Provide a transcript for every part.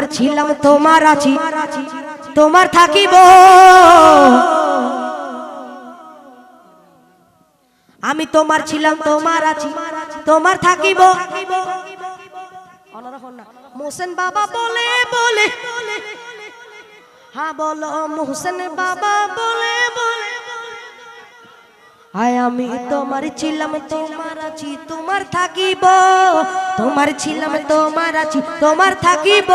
তোমার ছিলাম, তোমার আছি, তোমার থাকিব। আমি তোমার ছিলাম, তোমার আছি, তোমার থাকিব। মোহসেন বাবা বলে বলে। হ্যাঁ বলো, মোহসেন বাবা বলে বলে। হায়, আমি তোমার ছিলাম, তোমার আছি, তোমার থাকিব। তোমার ছিলাম, তোমার আছি, তোমার থাকিব।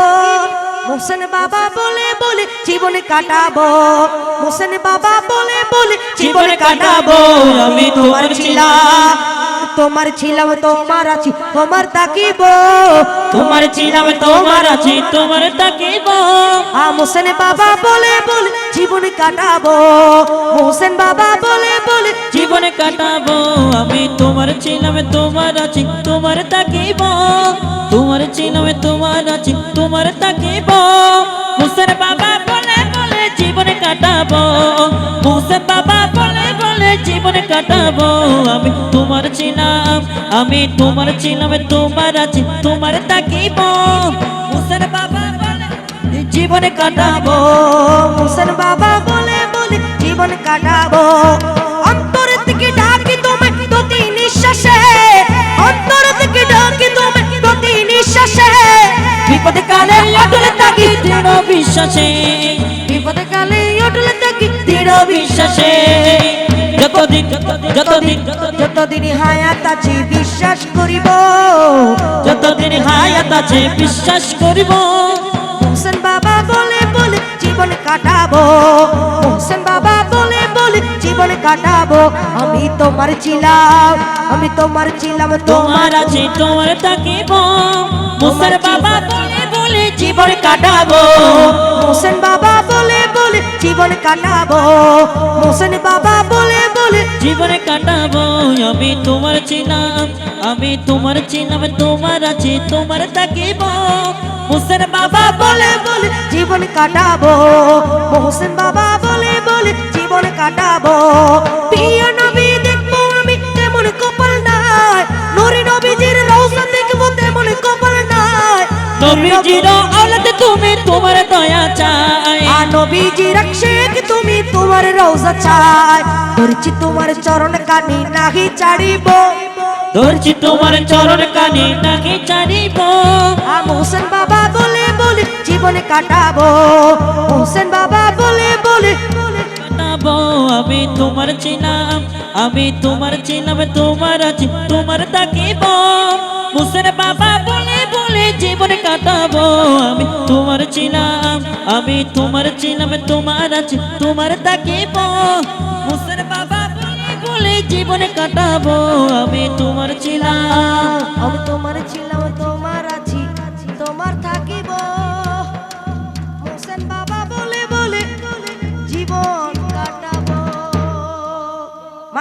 হোসেন বাবা বলে বলে জীবন কাটাবো। হোসেন বাবা বলে বলে জীবন কাটাবো। আমি তোমার ছিলাম তোমার ছিলাম তোমার আছি তোমার থাকিব। তোমার ছিলাম তোমার আছি তোমার তাকিব আ মোহসেন বাবা বলে বলে জীবন কাটাবো। মোহসেন বাবা বলে বলে জীবনে কাটাবো। আমি তোমার ছিলাম তোমার আছি তোমার তাকিব তোমার ছিলাম তোমার আছি তোমার তাকিব মুসের বাবা বলে বলে জীবনে কাটাবো। মুসের বাবা জীবনে কাটাবো আমি তোমার ছিলাম আমি তোমার ছিলাম তোমার আছি, তোমার তাকিব মুসের জীবনে কাটাবো। মোহসেন বাবা বলে বলে, জীবন কাটাবো। অন্তর থেকে ডাকি তুমি প্রতি নিঃশ্বাসে। অন্তর থেকে ডাকি তুমি প্রতি নিঃশ্বাসে। বিপদে কালে অটল থাকি দৃঢ় বিশ্বাসে। বিপদে কালে অটল থাকি দৃঢ় বিশ্বাসে। যতদিন যতদিন যতদিন হায়াত আছে বিশ্বাস করিব। যতদিন হায়াত আছে বিশ্বাস করিব। মোহসেন বাবা বলে বলে জীবন কাটাবো। মোহসেন বাবা বলে বলে জীবন কাটাবো। আমি তোমার ছিলাম আমি তোমার ছিলাম তোমার আছে তোমার থাকিব। মুসার বাবা বলে বলে জীবন কাটাবো। মোহসেন বাবা জীবন কাটাবো। মোহসেন বাবা বলে বলে জীবনে কাটাবো। আমি তোমার ছিলাম আমি তোমার ছিলাম তোমার আছে তোমার থাকিব। মুসার বাবা বলে বলে জীবন কাটাবো। মোহসেন বাবা বলে বলে জীবন কাটাবো। প্রিয় নবী দেখব আমি তেমন কপাল নাই। নুরি নবীজির রওজা দেখব তেমন কপাল নাই। নবীজির আওলাদ তুমি তোমার দয়া চাই। নবীজি রক্ষক তুমি তোমার রওজা চাই? ধরছি তোমার চরণ কানি নাহি ছাড়িব ধরছি তোমার চরণ কানে নাকি চারিব আ মোহসেন বাবা বলে বলে জীবন কাটাবো। মোহসেন বাবা বলে বলে কাটাবো আমি তোমার ছিলাম আমি তোমার ছিলাম তোমার আছি তোমার তাকিব মুসের বাবা বলে জীবন কাটাবো আমি তোমার ছিলাম আমি তোমার ছিলাম তোমার আছি তোমার মুসের বাবা বলে জীবন কাটাবো, আমি তোমার ছিলাম আমি তোমার